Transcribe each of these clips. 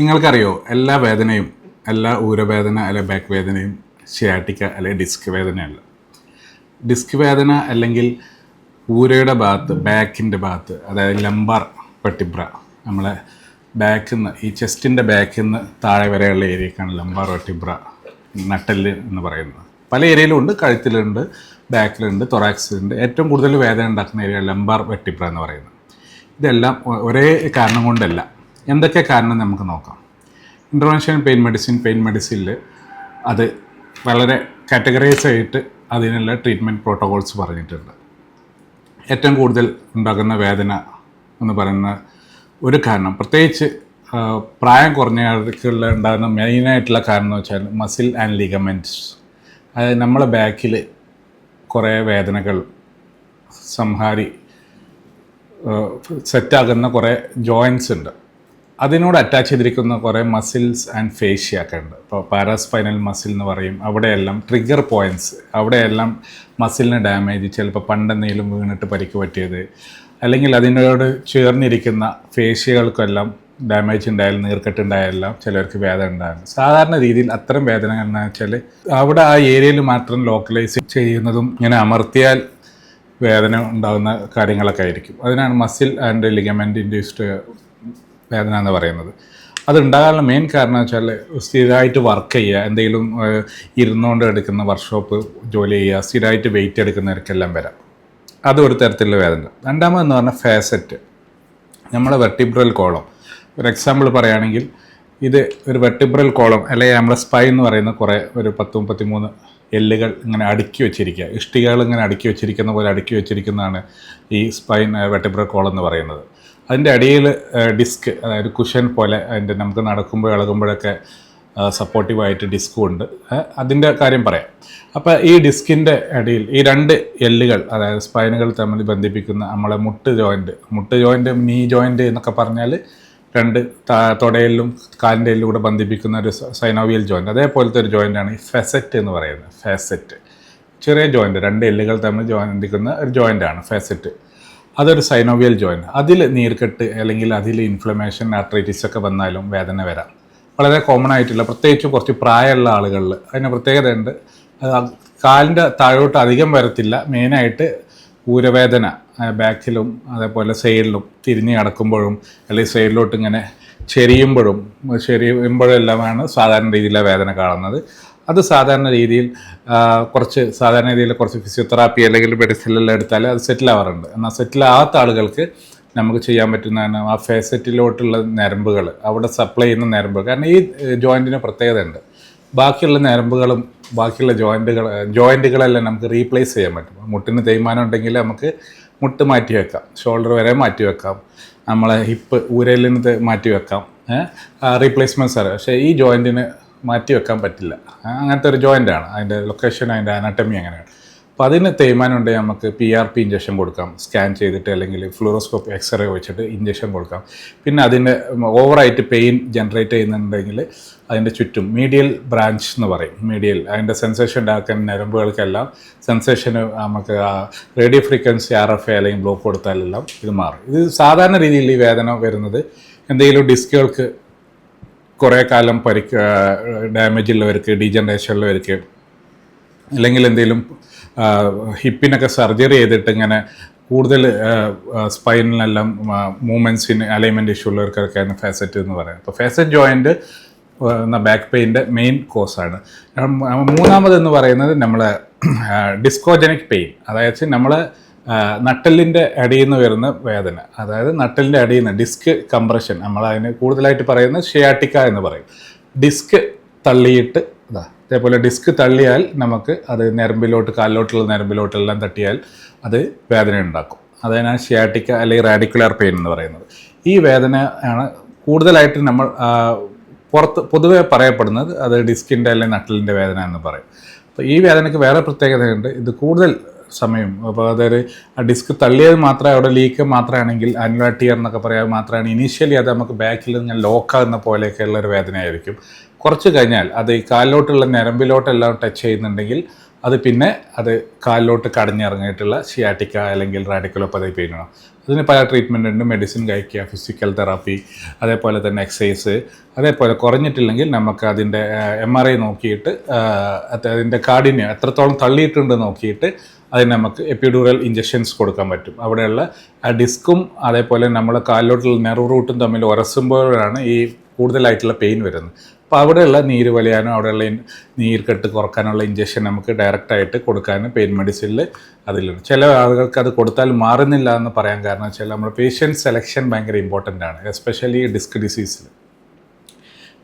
നിങ്ങൾക്കറിയോ എല്ലാ വേദനയും എല്ലാ ഊരവേദന അല്ലെ ബാക്ക് വേദനയും ഷിയാറ്റിക്ക അല്ലെ ഡിസ്ക് വേദനയല്ല. ഡിസ്ക് വേദന അല്ലെങ്കിൽ ഊരയുടെ ഭാഗത്ത് ബാക്കിന്റെ ഭാഗത്ത് അതായത് ലംബാർ വെട്ടിബ്ര നമ്മളെ ബാക്കിൽ നിന്ന് ഈ ചെസ്റ്റിന്റെ ബാക്കിൽ നിന്ന് താഴെ വരെയുള്ള ഏരിയക്കാണ് ലംബാർ വെട്ടിബ്ര നട്ടൽ എന്ന് പറയുന്നത്. പല ഏരിയയിലും ഉണ്ട് കഴുത്തിലുണ്ട് ബാക്കിലുണ്ട് തൊറാക്സിലുണ്ട് ഏറ്റവും കൂടുതൽ വേദന ഉണ്ടാക്കുന്ന ഏരിയ ലംബാർ വെട്ടിബ്ര എന്ന് പറയുന്നത്. ഇതെല്ലാം ഒരേ കാരണം കൊണ്ടല്ല. എന്തൊക്കെ കാരണം നമുക്ക് നോക്കാം. ഇന്റർവെൻഷൻ പെയിൻ മെഡിസിൻ പെയിൻ മെഡിസിനിൽ അത് വളരെ കാറ്റഗറൈസ് ആയിട്ട് അതിനുള്ള ട്രീറ്റ്മെന്റ് പ്രോട്ടോകോൾസ് പറഞ്ഞിട്ടുണ്ട്. ഏറ്റവും കൂടുതൽ ഉണ്ടാകുന്ന വേദന എന്ന് പറയുന്ന ഒരു കാരണം. പ്രത്യേകിച്ച് പ്രായം കുറഞ്ഞ ആൾക്കുള്ള ഉണ്ടാകുന്ന മെയിനായിട്ടുള്ള കാരണം എന്ന് വെച്ചാൽ മസിൽ ആൻഡ് ലിഗമെന്റ്സ് അതായത് നമ്മളെ ബാക്കിൽ കുറേ വേദനകൾ സംഹാരി സെറ്റാകുന്ന കുറേ ജോയിൻസ് ഉണ്ട്. അതിനോട് അറ്റാച്ച് ചെയ്തിരിക്കുന്ന കുറേ മസിൽസ് ആൻഡ് ഫേഷ്യ ഒക്കെ ഉണ്ട്. ഇപ്പോൾ പാരാസ്പൈനൽ മസിൽ എന്ന് പറയും. അവിടെയെല്ലാം ട്രിഗർ പോയിന്റ്സ് അവിടെയെല്ലാം മസിലിന് ഡാമേജ് ചിലപ്പോൾ പണ്ടെന്തെങ്കിലും വീണിട്ട് പരിക്ക് പറ്റിയത്. അല്ലെങ്കിൽ അതിനോട് ചേർന്നിരിക്കുന്ന ഫേഷ്യകൾക്കെല്ലാം ഡാമേജ് ഉണ്ടായാലും നീർക്കെട്ടുണ്ടായാലും ചിലർക്ക് വേദന ഉണ്ടായാലും സാധാരണ രീതിയിൽ അത്തരം വേദന എന്ന് വെച്ചാൽ അവിടെ ആ ഏരിയയിൽ മാത്രം ലോക്കലൈസ് ചെയ്യുന്നതും ഇങ്ങനെ അമർത്തിയാൽ വേദന ഉണ്ടാകുന്ന കാര്യങ്ങളൊക്കെ ആയിരിക്കും. അതിനാണ് മസിൽ ആൻഡ് ലിഗമെന്റ് ഇൻഡ്യൂസ്ഡ് വേദന എന്ന് പറയുന്നത്. അതുണ്ടാകാനുള്ള മെയിൻ കാരണം വെച്ചാൽ സ്ഥിരമായിട്ട് വർക്ക് ചെയ്യുക എന്തെങ്കിലും ഇരുന്നുകൊണ്ട് എടുക്കുന്ന വർക്ക്ഷോപ്പ് ജോലി ചെയ്യുക സ്ഥിരമായിട്ട് വെയിറ്റ് എടുക്കുന്നവർക്കെല്ലാം വരാം. അത് ഒരു തരത്തിലുള്ള വേദന. രണ്ടാമതെന്ന് പറഞ്ഞാൽ ഫേസറ്റ് നമ്മുടെ വെർട്ടിബ്രൽ കോളം ഒരു എക്സാമ്പിൾ പറയുകയാണെങ്കിൽ ഇത് ഒരു വെർട്ടിബ്രൽ കോളം അല്ലെങ്കിൽ നമ്മുടെ സ്പൈ എന്ന് പറയുന്ന കുറേ ഒരു പത്ത് മുപ്പത്തി മൂന്ന് എല്ലുകൾ ഇങ്ങനെ അടുക്കി വെച്ചിരിക്കുക. ഇഷ്ടികകൾ ഇങ്ങനെ അടുക്കി വെച്ചിരിക്കുന്ന പോലെ അടുക്കി വെച്ചിരിക്കുന്നതാണ് ഈ സ്പൈൻ വെർട്ടിബ്രൽ കോളം എന്ന് പറയുന്നത്. അതിന്റെ അടിയിൽ ഡിസ്ക് അതായത് കുഷൻ പോലെ അതിന്റെ നമുക്ക് നടക്കുമ്പോൾ ഇളകുമ്പോഴൊക്കെ സപ്പോർട്ടീവായിട്ട് ഡിസ്കും ഉണ്ട്. അതിന്റെ കാര്യം പറയാം. അപ്പോൾ ഈ ഡിസ്കിന്റെ അടിയിൽ ഈ രണ്ട് എല്ലുകൾ അതായത് സ്പൈനുകൾ തമ്മിൽ ബന്ധിപ്പിക്കുന്ന നമ്മളെ മുട്ട് ജോയിന്റ് മുട്ട് ജോയിന്റ് നീ ജോയിന്റ് എന്നൊക്കെ പറഞ്ഞാൽ രണ്ട് തൊടയിലും കാലിന്റെ കൂടെ ബന്ധിപ്പിക്കുന്ന ഒരു സൈനോവിയൽ ജോയിന്റ് അതേപോലത്തെ ഒരു ജോയിന്റാണ് ഈ ഫെസറ്റ് എന്ന് പറയുന്നത്. ഫെസറ്റ് ചെറിയ ജോയിന്റ് രണ്ട് എല്ലുകൾ തമ്മിൽ ബന്ധിക്കുന്ന ഒരു ജോയിന്റാണ് ഫെസറ്റ് അതൊരു സൈനോവിയൽ ജോയിന്റ് അതിൽ നീർക്കെട്ട് അല്ലെങ്കിൽ അതിൽ ഇൻഫ്ലമേഷൻ ആർട്രൈറ്റിസ് ഒക്കെ വന്നാലും വേദന വരാം. വളരെ കോമൺ ആയിട്ടുള്ള പ്രത്യേകിച്ച് കുറച്ച് പ്രായമുള്ള ആളുകളിൽ അതിന് പ്രത്യേകത ഉണ്ട്. കാലിന്റെ താഴോട്ട് അധികം വരത്തില്ല. മെയിനായിട്ട് ഊരവേദന ബാക്കിലും അതേപോലെ സൈഡിലും തിരിഞ്ഞ് കിടക്കുമ്പോഴും അല്ലെങ്കിൽ സൈഡിലോട്ട് ഇങ്ങനെ ചെരിയുമ്പോഴും ചെരിയുമ്പോഴെല്ലാമാണ് സാധാരണ രീതിയിലെ വേദന കാണുന്നത്. അത് സാധാരണ രീതിയിൽ കുറച്ച് സാധാരണ രീതിയിൽ കുറച്ച് ഫിസിയോതെറാപ്പി അല്ലെങ്കിൽ മെഡിസിനെല്ലാം എടുത്താൽ അത് സെറ്റിൽ ആവാറുണ്ട്. എന്നാൽ സെറ്റിൽ ആവാത്ത ആളുകൾക്ക് നമുക്ക് ചെയ്യാൻ പറ്റുന്നതാണ് ആ ഫേസറ്റിലോട്ടുള്ള ഞരമ്പുകൾ അവിടെ സപ്ലൈ ചെയ്യുന്ന ഞരമ്പുകൾ കാരണം ഈ ജോയിന്റിന് പ്രത്യേകതയുണ്ട് ബാക്കിയുള്ള ഞരമ്പുകളും ബാക്കിയുള്ള ജോയിന്റുകൾ ജോയിന്റുകളെല്ലാം നമുക്ക് റീപ്ലേസ് ചെയ്യാൻ പറ്റും. മുട്ടിന് തേയ്മാനം ഉണ്ടെങ്കിൽ നമുക്ക് മുട്ട് മാറ്റി വെക്കാം ഷോൾഡർ വരെ മാറ്റി വെക്കാം നമ്മളെ ഹിപ്പ് ഉരലിന് മാറ്റി വെക്കാം. റീപ്ലേസ്മെന്റ് സാർ പക്ഷേ ഈ ജോയിന്റിന് മാറ്റി വെക്കാൻ പറ്റില്ല. അങ്ങനത്തെ ഒരു ജോയിന്റാണ് അതിന്റെ ലൊക്കേഷൻ അതിന്റെ അനാട്ടമി അങ്ങനെയാണ്. അപ്പോൾ അതിന് തേയ്മാനം ഉണ്ടെങ്കിൽ നമുക്ക് പി ആർ പി ഇഞ്ചക്ഷൻ കൊടുക്കാം. സ്കാൻ ചെയ്തിട്ട് അല്ലെങ്കിൽ ഫ്ലൂറോസ്കോപ്പ് എക്സ്റേ വെച്ചിട്ട് ഇഞ്ചക്ഷൻ കൊടുക്കാം. പിന്നെ അതിന്റെ ഓവറായിട്ട് പെയിൻ ജനറേറ്റ് ചെയ്യുന്നുണ്ടെങ്കിൽ അതിന്റെ ചുറ്റും മീഡിയൽ ബ്രാഞ്ച് എന്ന് പറയും. മീഡിയൽ അതിന്റെ സെൻസേഷൻ ഉണ്ടാക്കുന്ന നരമ്പുകൾക്കെല്ലാം സെൻസേഷന് നമുക്ക് radio frequency R F A അല്ലെങ്കിൽ ബ്ലോക്ക് കൊടുത്താലെല്ലാം ഇത് മാറും. ഇത് സാധാരണ രീതിയിൽ ഈ വേദന വരുന്നത് എന്തെങ്കിലും ഡിസ്കുകൾക്ക് കുറേ കാലം പരിക്ക് ഡാമേജ് ഉള്ളവർക്ക് ഡീജനറേഷൻ ഉള്ളവർക്ക് അല്ലെങ്കിൽ എന്തെങ്കിലും ഹിപ്പിനൊക്കെ സർജറി ചെയ്തിട്ട് ഇങ്ങനെ കൂടുതൽ സ്പൈനിലെല്ലാം മൂവ്മെന്റ്സിന് അലൈൻമെന്റ് ഇഷ്യൂ ഉള്ളവർക്കൊക്കെയാണ് ഫാസറ്റ് എന്ന് പറയുന്നത് അപ്പോൾ ഫാസറ്റ് ജോയിന്റ് ബാക്ക് പെയിന്റെ മെയിൻ കോസാണ് മൂന്നാമതെന്ന് പറയുന്നത് നമ്മൾ ഡിസ്കോജനിക് പെയിൻ അതായത് നമ്മൾ നട്ടലിന്റെ അടിയിൽ നിന്ന് വരുന്ന വേദന. അതായത് നട്ടലിന്റെ അടിയിൽ നിന്ന് ഡിസ്ക് കംപ്രഷൻ നമ്മൾ അതിന് കൂടുതലായിട്ട് പറയുന്നത് ഷിയാട്ടിക്ക എന്ന് പറയും. ഡിസ്ക് തള്ളിയിട്ട് ഇതാ അതേപോലെ ഡിസ്ക് തള്ളിയാൽ നമുക്ക് അത് ഞരമ്പിലോട്ട് കാലിലോട്ടുള്ള ഞരമ്പിലോട്ടെല്ലാം തട്ടിയാൽ അത് വേദന ഉണ്ടാക്കും. അതാണ് ഷിയാട്ടിക്ക അല്ലെങ്കിൽ റാഡിക്കുലർ പെയിൻ എന്ന് പറയുന്നത്. ഈ വേദന ആണ് കൂടുതലായിട്ട് നമ്മൾ പുറത്ത് പൊതുവേ പറയപ്പെടുന്നത് അത് ഡിസ്കിന്റെ അല്ലെങ്കിൽ നട്ടലിന്റെ വേദന എന്ന് പറയും. അപ്പോൾ ഈ വേദനയ്ക്ക് വേറെ പ്രത്യേകതയുണ്ട്. ഇത് കൂടുതൽ സമയം അപ്പോൾ അതായത് ആ ഡിസ്ക് തള്ളിയത് മാത്രമേ അവിടെ ലീക്ക് മാത്രമാണെങ്കിൽ ആനുലാർ ടിയർ എന്നൊക്കെ പറയാൻ മാത്രമാണ് ഇനീഷ്യലി അത് നമുക്ക് ബാക്കിൽ നിന്ന് ലോക്കാകുന്ന പോലെയൊക്കെയുള്ള ഒരു വേദനയായിരിക്കും. കുറച്ച് കഴിഞ്ഞാൽ അത് ഈ കാലിലോട്ടുള്ള ഞരമ്പിലോട്ടെല്ലാം ടച്ച് ചെയ്യുന്നുണ്ടെങ്കിൽ അത് പിന്നെ അത് കാലിലോട്ട് കടഞ്ഞിറങ്ങിയിട്ടുള്ള ഷിയാറ്റിക്ക അല്ലെങ്കിൽ റാഡിക്കലോപ്പതി പെയിനാണ് അതിന് പല ട്രീറ്റ്മെന്റ് ഉണ്ട്. മെഡിസിൻ കഴിക്കുക ഫിസിക്കൽ തെറാപ്പി അതേപോലെ തന്നെ എക്സസൈസ് അതേപോലെ കുറഞ്ഞിട്ടില്ലെങ്കിൽ നമുക്ക് അതിന്റെ എം ആർ ഐ നോക്കിയിട്ട് അതിന്റെ കാഠിന്യം എത്രത്തോളം തള്ളിയിട്ടുണ്ട് നോക്കിയിട്ട് അതിന് നമുക്ക് എപ്പിഡൂറൽ ഇഞ്ചക്ഷൻസ് കൊടുക്കാൻ പറ്റും. അവിടെയുള്ള ആ ഡിസ്കും അതേപോലെ നമ്മളെ കാലിലോട്ടുള്ള നെർവ് റൂട്ടും തമ്മിൽ ഉരസുമ്പോഴാണ് ഈ കൂടുതലായിട്ടുള്ള പെയിൻ വരുന്നത്. അപ്പോൾ അവിടെയുള്ള നീര് വലിയാനും അവിടെയുള്ള നീർക്കെട്ട് കുറക്കാനുള്ള ഇഞ്ചക്ഷൻ നമുക്ക് ഡയറക്റ്റായിട്ട് കൊടുക്കാൻ പെയിൻ മെഡിസിനിൽ അതിലുണ്ട്. ചില ആളുകൾക്ക് അത് കൊടുത്താൽ മാറുന്നില്ല എന്ന് പറയാൻ കാരണം വെച്ചാൽ നമ്മുടെ പേഷ്യന്റ് സെലക്ഷൻ ഭയങ്കര ഇമ്പോർട്ടന്റ് ആണ്. എസ്പെഷ്യലി ഡിസ്ക് ഡിസീസിൽ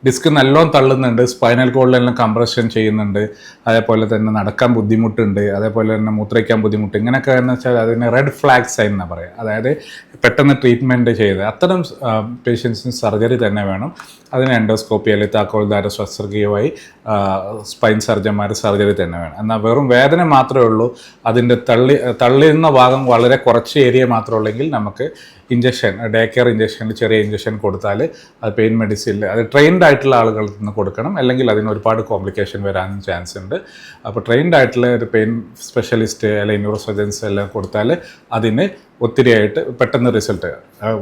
ഡിസ്ക് നല്ലോണം തള്ളുന്നുണ്ട് സ്പൈനൽ കോഡിലെല്ലാം കംപ്രഷൻ ചെയ്യുന്നുണ്ട് അതേപോലെ തന്നെ നടക്കാൻ ബുദ്ധിമുട്ടുണ്ട് അതേപോലെ തന്നെ മൂത്രയ്ക്കാൻ ബുദ്ധിമുട്ട് ഇങ്ങനെയൊക്കെ എന്ന് വെച്ചാൽ അതിന് റെഡ് ഫ്ലാഗ് സൈൻ എന്നാണ് പറയുക അതായത് പെട്ടെന്ന് ട്രീറ്റ്മെന്റ് ചെയ്ത് അത്തരം പേഷ്യൻസിന് സർജറി തന്നെ വേണം. അതിന് എൻഡോസ്കോപ്പി അല്ലെങ്കിൽ താക്കോൽദാര ശസ്ത്രക്രിയമായി സ്പൈൻ സർജന്മാർ സർജറി തന്നെ വേണം. എന്നാൽ വെറും വേദന മാത്രമേ ഉള്ളൂ. അതിന്റെ തള്ളി തള്ളിയുന്ന ഭാഗം വളരെ കുറച്ച് ഏരിയ മാത്രമേ ഉള്ളെങ്കിൽ നമുക്ക് ഇഞ്ചക്ഷൻ ഡേ കെയർ ഇഞ്ചക്ഷൻ ചെറിയ ഇഞ്ചക്ഷൻ കൊടുത്താൽ അത് പെയിൻ മെഡിസിനിൽ അത് ട്രെയിൻഡ് ആയിട്ടുള്ള ആളുകളിൽ നിന്ന് കൊടുക്കണം. അല്ലെങ്കിൽ അതിന് ഒരുപാട് കോംപ്ലിക്കേഷൻ വരാനും ചാൻസ് ഉണ്ട്. അപ്പോൾ ട്രെയിൻഡ് ആയിട്ടുള്ള ഒരു പെയിൻ സ്പെഷ്യലിസ്റ്റ് അല്ലെങ്കിൽ ന്യൂറോ സർജൻസ് എല്ലാം കൊടുത്താൽ അതിന് ഒത്തിരിയായിട്ട് പെട്ടെന്ന് റിസൾട്ട്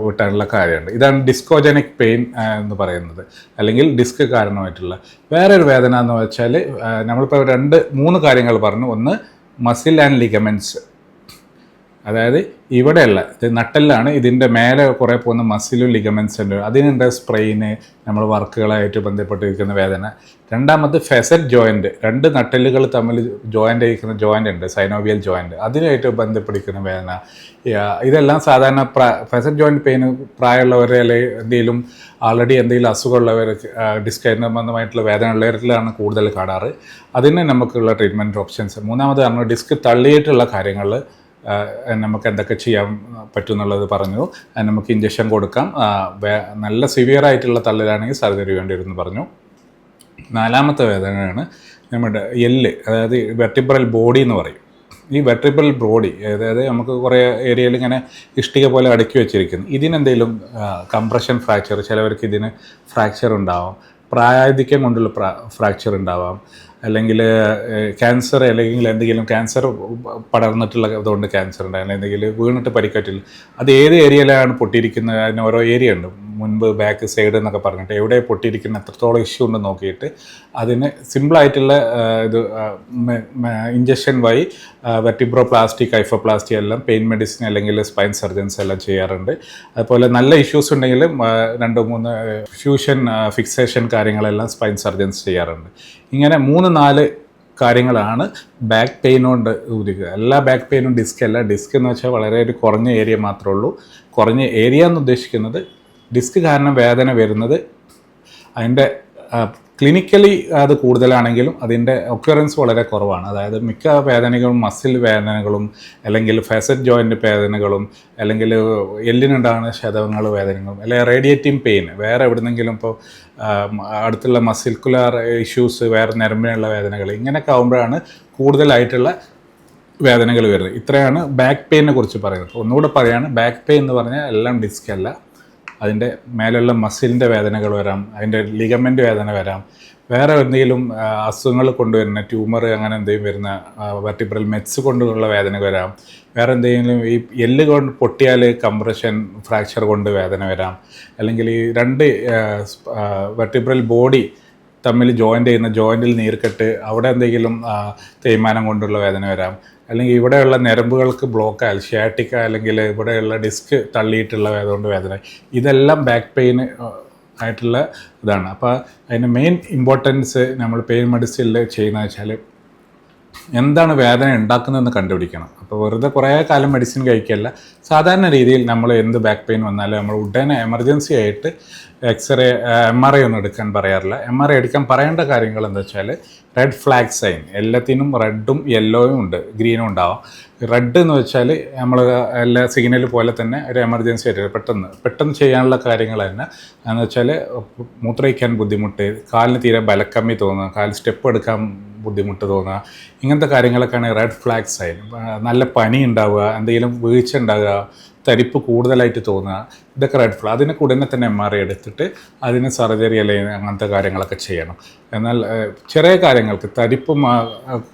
കിട്ടാനുള്ള കാര്യമുണ്ട്. ഇതാണ് ഡിസ്കോജനിക് പെയിൻ എന്ന് പറയുന്നത്. അല്ലെങ്കിൽ ഡിസ്ക് കാരണമായിട്ടുള്ള. വേറെ ഒരു വേദന എന്ന് വെച്ചാൽ നമ്മളിപ്പോൾ രണ്ട് മൂന്ന് കാര്യങ്ങൾ പറഞ്ഞു. ഒന്ന് മസിൽ ആൻഡ് ലിഗമെന്റ്സ് അതായത് ഇവിടെയുള്ള നട്ടെല്ലാണ്. ഇതിന്റെ മേലെ കുറേ പോകുന്ന മസിലും ലിഗമെൻസ് ഉണ്ട്. അതിനുണ്ട് സ്പ്രെയിന് നമ്മൾ വർക്കുകളായിട്ട് ബന്ധപ്പെട്ടിരിക്കുന്ന വേദന. രണ്ടാമത് ഫെസറ്റ് ജോയിന്റ് രണ്ട് നട്ടെല്ലുകൾ തമ്മിൽ ജോയിന്റ് ആയിരിക്കുന്ന ജോയിന്റ് ഉണ്ട് സൈനോവിയൽ ജോയിന്റ് അതിനായിട്ട് ബന്ധപ്പെട്ടിരിക്കുന്ന വേദന. ഇതെല്ലാം സാധാരണ ഫെസറ്റ് ജോയിന്റ് പെയിന് പ്രായമുള്ളവർ അല്ലെങ്കിൽ എന്തെങ്കിലും ആൾറെഡി എന്തെങ്കിലും അസുഖമുള്ളവർ ഡിസ്ക് സംബന്ധമായിട്ടുള്ള വേദന ഉള്ളവരിലാണ് കൂടുതൽ കാണാറ്. അതിന് നമുക്കുള്ള ട്രീറ്റ്മെന്റ് ഓപ്ഷൻസ് മൂന്നാമത് പറഞ്ഞു ഡിസ്ക് തള്ളിയിട്ടുള്ള കാര്യങ്ങൾ. ആഹ് നമുക്ക് എന്തൊക്കെ ചെയ്യാൻ പറ്റും എന്നുള്ളത് പറഞ്ഞു നമുക്ക് ഇഞ്ചക്ഷൻ കൊടുക്കാം. നല്ല സിവിയർ ആയിട്ടുള്ള തള്ളിലാണെങ്കിൽ സർജറി വേണ്ടി വരുമെന്ന് പറഞ്ഞു. നാലാമത്തെ വേദനയാണ് നമ്മുടെ എല്ല് അതായത് വെർട്ടിബ്രൽ ബോഡി എന്ന് പറയും. ഈ വെർട്ടിബ്രൽ ബോഡി അതായത് നമുക്ക് കുറേ ഏരിയയിൽ ഇങ്ങനെ ഇഷ്ടിക പോലെ അടുക്കി വെച്ചിരിക്കുന്നു. ഇതിനെന്തെങ്കിലും കംപ്രഷൻ ഫ്രാക്ചർ ചിലവർക്ക് ഇതിന് ഫ്രാക്ചർ ഉണ്ടാവാം. പ്രായാധിക്യം കൊണ്ടുള്ള ഫ്രാക്ചർ ഉണ്ടാവാം. അല്ലെങ്കിൽ ക്യാൻസർ അല്ലെങ്കിൽ എന്തെങ്കിലും ക്യാൻസർ പടർന്നിട്ടുള്ള ഇതുകൊണ്ട് ക്യാൻസർ ഉണ്ട്. അല്ലെങ്കിൽ വീണിട്ട് പരിക്കറ്റില്ല അത് ഏത് ഏരിയയിലാണ് പൊട്ടിയിരിക്കുന്നത്? അതിന് ഓരോ ഏരിയ ഉണ്ട്. മുൻപ് ബാക്ക് സൈഡ് എന്നൊക്കെ പറഞ്ഞിട്ട് എവിടെ പൊട്ടിയിരിക്കുന്ന എത്രത്തോളം ഇഷ്യൂ ഉണ്ട് നോക്കിയിട്ട് അതിന് സിമ്പിളായിട്ടുള്ള ഇത് ഇഞ്ചക്ഷൻ വഴി വെർട്ടിബ്രോ പ്ലാസ്റ്റിക് ഐഫോപ്ലാസ്റ്റി എല്ലാം പെയിൻ മെഡിസിൻ അല്ലെങ്കിൽ സ്പൈൻ സർജൻസ് എല്ലാം ചെയ്യാറുണ്ട്. അതുപോലെ നല്ല ഇഷ്യൂസ് ഉണ്ടെങ്കിൽ രണ്ട് മൂന്ന് ഫ്യൂഷൻ ഫിക്സേഷൻ കാര്യങ്ങളെല്ലാം സ്പൈൻ സർജൻസ് ചെയ്യാറുണ്ട്. ഇങ്ങനെ മൂന്ന് നാല് കാര്യങ്ങളാണ് ബാക്ക് പെയിൻ കൊണ്ട് ഉദ്ദേശിക്കുക എല്ലാ ബാക്ക് പെയിനും ഡിസ്ക് അല്ല. ഡിസ്ക് എന്ന് വെച്ചാൽ വളരെ ഒരു കുറഞ്ഞ ഏരിയ മാത്രമേ ഉള്ളൂ. കുറഞ്ഞ ഏരിയ എന്ന് ഉദ്ദേശിക്കുന്നത് ഡിസ്ക് കാരണം വേദന വരുന്നത് അതിന്റെ ക്ലിനിക്കലി അത് കൂടുതലാണെങ്കിലും അതിന്റെ ഒക്യുറൻസ് വളരെ കുറവാണ്. അതായത് മിക്ക വേദനകളും മസിൽ വേദനകളും അല്ലെങ്കിൽ ഫെസറ്റ് ജോയിന്റ് വേദനകളും അല്ലെങ്കിൽ എല്ലിനുണ്ടാകുന്ന ശതങ്ങൾ വേദനകളും അല്ലെങ്കിൽ റേഡിയേറ്റിംഗ് പെയിൻ വേറെ എവിടെന്നെങ്കിലും ഇപ്പോൾ അടുത്തുള്ള മസിൽക്കുലാർ ഇഷ്യൂസ് വേറെ ഞരമ്പിനുള്ള വേദനകൾ ഇങ്ങനെയൊക്കെ ആകുമ്പോഴാണ് കൂടുതലായിട്ടുള്ള വേദനകൾ വരുന്നത്. ഇത്രയാണ് ബാക്ക് പെയിനെ കുറിച്ച് പറയുന്നത്. ഒന്നുകൂടെ പറയാണ് ബാക്ക് പെയിൻ എന്ന് പറഞ്ഞാൽ എല്ലാം ഡിസ്ക് അല്ല. അതിന്റെ മേലുള്ള മസിലിന്റെ വേദനകൾ വരാം അതിന്റെ ലിഗമെന്റ് വേദന വരാം. വേറെ എന്തെങ്കിലും അസുഖങ്ങൾ കൊണ്ടുവരുന്ന ട്യൂമർ അങ്ങനെ എന്തെങ്കിലും വരുന്ന വെർട്ടിബ്രൽ മെറ്റ്സ് കൊണ്ടുള്ള വേദന വരാം. വേറെ എന്തെങ്കിലും ഈ എല്ല് കൊണ്ട് പൊട്ടിയാൽ കംപ്രഷൻ ഫ്രാക്ചർ കൊണ്ട് വേദന വരാം. അല്ലെങ്കിൽ ഈ രണ്ട് വെർട്ടിബ്രൽ ബോഡി തമ്മിൽ ജോയിന്റ് ചെയ്യുന്ന ജോയിന്റിൽ നീർക്കെട്ട് അവിടെ എന്തെങ്കിലും തേയ്മാനം കൊണ്ടുള്ള വേദന വരാം. അല്ലെങ്കിൽ ഇവിടെയുള്ള ഞരമ്പുകൾക്ക് ബ്ലോക്ക് ആയാൽ ഷിയാറ്റിക്ക അല്ലെങ്കിൽ ഇവിടെയുള്ള ഡിസ്ക് തള്ളിയിട്ടുള്ള വേദന വേദന. ഇതെല്ലാം ബാക്ക് പെയിന് ആയിട്ടുള്ള ഇതാണ്. അപ്പോൾ അതിന് മെയിൻ ഇമ്പോർട്ടൻസ് നമ്മൾ പെയിൻ മെഡിസിനിൽ ചെയ്യുന്നത് വെച്ചാൽ എന്താണ് വേദന ഉണ്ടാക്കുന്നതെന്ന് കണ്ടുപിടിക്കണം. അപ്പോൾ വെറുതെ കുറേ കാലം മെഡിസിൻ കഴിക്കല്ല. സാധാരണ രീതിയിൽ നമ്മൾ എന്ത് ബാക്ക് പെയിൻ വന്നാലും നമ്മൾ ഉടനെ എമർജൻസി ആയിട്ട് എക്സ്റേ എം ആർ ഐ ഒന്നും എടുക്കാൻ പറയാറില്ല. എം ആർ ഐ എടുക്കാൻ പറയേണ്ട കാര്യങ്ങൾ എന്താ വെച്ചാൽ റെഡ് ഫ്ലാഗ് സൈൻ എല്ലാത്തിനും റെഡും യെല്ലോയും ഉണ്ട് ഗ്രീനും ഉണ്ടാവാം. റെഡ് എന്ന് വെച്ചാൽ നമ്മൾ എല്ലാ സിഗ്നൽ പോലെ തന്നെ ഒരു എമർജൻസി ആയിട്ട് പെട്ടെന്ന് പെട്ടെന്ന് ചെയ്യാനുള്ള കാര്യങ്ങൾ തന്നെ. എന്ന് വെച്ചാൽ മൂത്രയിക്കാൻ ബുദ്ധിമുട്ട് കാലിന് തീരെ ബലക്കമ്മി തോന്നുക കാലിൽ സ്റ്റെപ്പ് എടുക്കാൻ ബുദ്ധിമുട്ട് തോന്നുക. ഇങ്ങനത്തെ കാര്യങ്ങളൊക്കെയാണ് റെഡ് ഫ്ലാഗ് സൈൻ നല്ല പനി ഉണ്ടാവുക എന്തെങ്കിലും വീഴ്ച ഉണ്ടാവുക തരിപ്പ് കൂടുതലായിട്ട് തോന്നുക. ഇതൊക്കെ റെഡ് ഫ്ലാഗ് അതിന് ഉടനെ തന്നെ എം ആർ ഐ എടുത്തിട്ട് അതിന് സർജറി അല്ലെങ്കിൽ അങ്ങനത്തെ കാര്യങ്ങളൊക്കെ ചെയ്യണം. എന്നാൽ ചെറിയ കാര്യങ്ങൾക്ക് തരിപ്പ്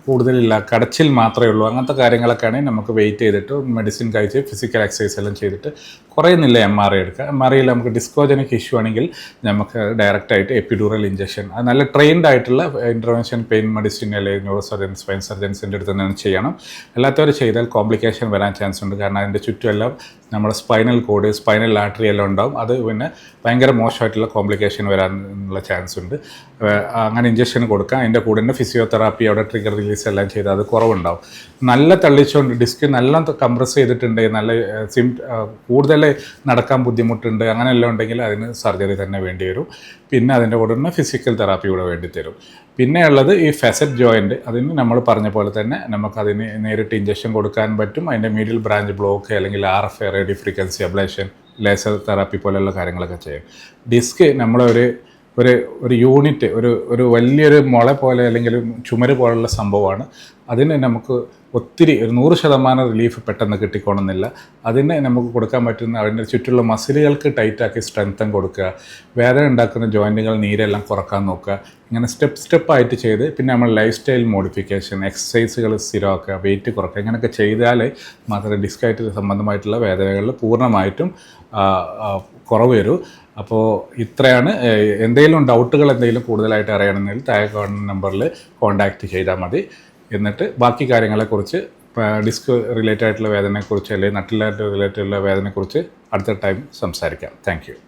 കൂടുതലില്ല കടച്ചിൽ മാത്രമേ ഉള്ളൂ. അങ്ങനത്തെ കാര്യങ്ങളൊക്കെ നമുക്ക് വെയിറ്റ് ചെയ്തിട്ട് മെഡിസിൻ കഴിച്ച് ഫിസിക്കൽ എക്സസൈസ് എല്ലാം ചെയ്തിട്ട് കുറയുന്നില്ല എം ആർ ഐ എടുക്കുക എം ആർ ഐയിൽ നമുക്ക് ഡിസ്കോജനിക് ഇഷ്യൂ ആണെങ്കിൽ നമുക്ക് ഡയറക്റ്റായിട്ട് എപ്പിഡൂറൽ ഇഞ്ചക്ഷൻ അത് നല്ല ട്രെയിൻഡ് ആയിട്ടുള്ള ഇന്റർവെൻഷൻ പെയിൻ മെഡിസിൻ അല്ലെങ്കിൽ ന്യൂറോ സർജൻസ് സ്പൈൻ സർജൻസിന്റെ അടുത്ത് നിന്ന് ചെയ്യണം. അല്ലാത്തവർ ചെയ്താൽ കോംപ്ലിക്കേഷൻ വരാൻ ചാൻസ് ഉണ്ട്. കാരണം അതിന്റെ ചുറ്റുമെല്ലാം നമ്മുടെ സ്പൈനൽ കോഡ് സ്പൈനൽ ലാട്രി എല്ലാം ഉണ്ടാവും. അത് പിന്നെ ഭയങ്കര മോശമായിട്ടുള്ള കോംപ്ലിക്കേഷൻ വരാനുള്ള ചാൻസ് ഉണ്ട്. അങ്ങനെ ഇഞ്ചക്ഷൻ കൊടുക്കാം. അതിന്റെ കൂടെ തന്നെ ഫിസിയോതെറാപ്പി അവിടെ ട്രിഗർ റിലീസ് എല്ലാം ചെയ്താൽ അത് കുറവുണ്ടാവും. നല്ല തള്ളിച്ചുകൊണ്ട് ഡിസ്ക് നല്ല കംപ്രസ് ചെയ്തിട്ടുണ്ട് നല്ല സിം കൂടുതൽ നടക്കാൻ ബുദ്ധിമുട്ടുണ്ട് അങ്ങനെയെല്ലാം ഉണ്ടെങ്കിൽ അതിന് സർജറി തന്നെ വേണ്ടി വരും. പിന്നെ അതിന്റെ കൂടെ തന്നെ ഫിസിക്കൽ തെറാപ്പി കൂടെ വേണ്ടി തരും. പിന്നെ ഉള്ളത് ഈ ഫെസറ്റ് ജോയിന്റ് അതിന് നമ്മൾ പറഞ്ഞ പോലെ തന്നെ നമുക്കതിന് നേരിട്ട് ഇഞ്ചക്ഷൻ കൊടുക്കാൻ പറ്റും. അതിന്റെ മീഡിയൽ ബ്രാഞ്ച് ബ്ലോക്ക് അല്ലെങ്കിൽ R F A radio frequency ablation laser therapy പോലെയുള്ള കാര്യങ്ങളൊക്കെ ചെയ്യും. ഡിസ്ക് നമ്മളൊരു ഒരു ഒരു യൂണിറ്റ് ഒരു ഒരു വലിയൊരു മുള പോലെ അല്ലെങ്കിൽ ചുമര് പോലുള്ള സംഭവമാണ്. അതിന് നമുക്ക് ഒത്തിരി ഒരു നൂറ് ശതമാനം റിലീഫ് പെട്ടെന്ന് കിട്ടിക്കോണമെന്നില്ല അതിനെ നമുക്ക് കൊടുക്കാൻ പറ്റുന്ന അതിന്റെ ചുറ്റുള്ള മസിലുകൾക്ക് ടൈറ്റാക്കി സ്ട്രെങ്തൻ കൊടുക്കുക. വേദന ഉണ്ടാക്കുന്ന ജോയിന്റുകൾ നീരെല്ലാം കുറയ്ക്കാൻ നോക്കുക. ഇങ്ങനെ സ്റ്റെപ്പ് സ്റ്റെപ്പായിട്ട് ചെയ്ത് പിന്നെ നമ്മൾ ലൈഫ് സ്റ്റൈൽ മോഡിഫിക്കേഷൻ എക്സസൈസുകൾ സ്ഥിരമാക്കുക വെയിറ്റ് കുറക്കുക ഇങ്ങനെയൊക്കെ ചെയ്താൽ മാത്രമേ ഡിസ്കൈറ്റ് സംബന്ധമായിട്ടുള്ള വേദനകളിൽ പൂർണമായിട്ടും കുറവ് വരൂ. അപ്പോൾ ഇത്രയാണ്. എന്തെങ്കിലും ഡൗട്ടുകൾ എന്തെങ്കിലും കൂടുതലായിട്ട് അറിയണമെങ്കിൽ താഴെ കാണുന്ന നമ്പറിൽ കോൺടാക്റ്റ് ചെയ്താൽ മതി. എന്നിട്ട് ബാക്കി കാര്യങ്ങളെക്കുറിച്ച് ഡിസ്ക് റിലേറ്റഡ് ആയിട്ടുള്ള വേദനയെക്കുറിച്ച് അല്ലെങ്കിൽ നട്ടിലായിട്ട് റിലേറ്റഡ് ഉള്ള വേദനയെക്കുറിച്ച് അടുത്ത ടൈം സംസാരിക്കാം. താങ്ക്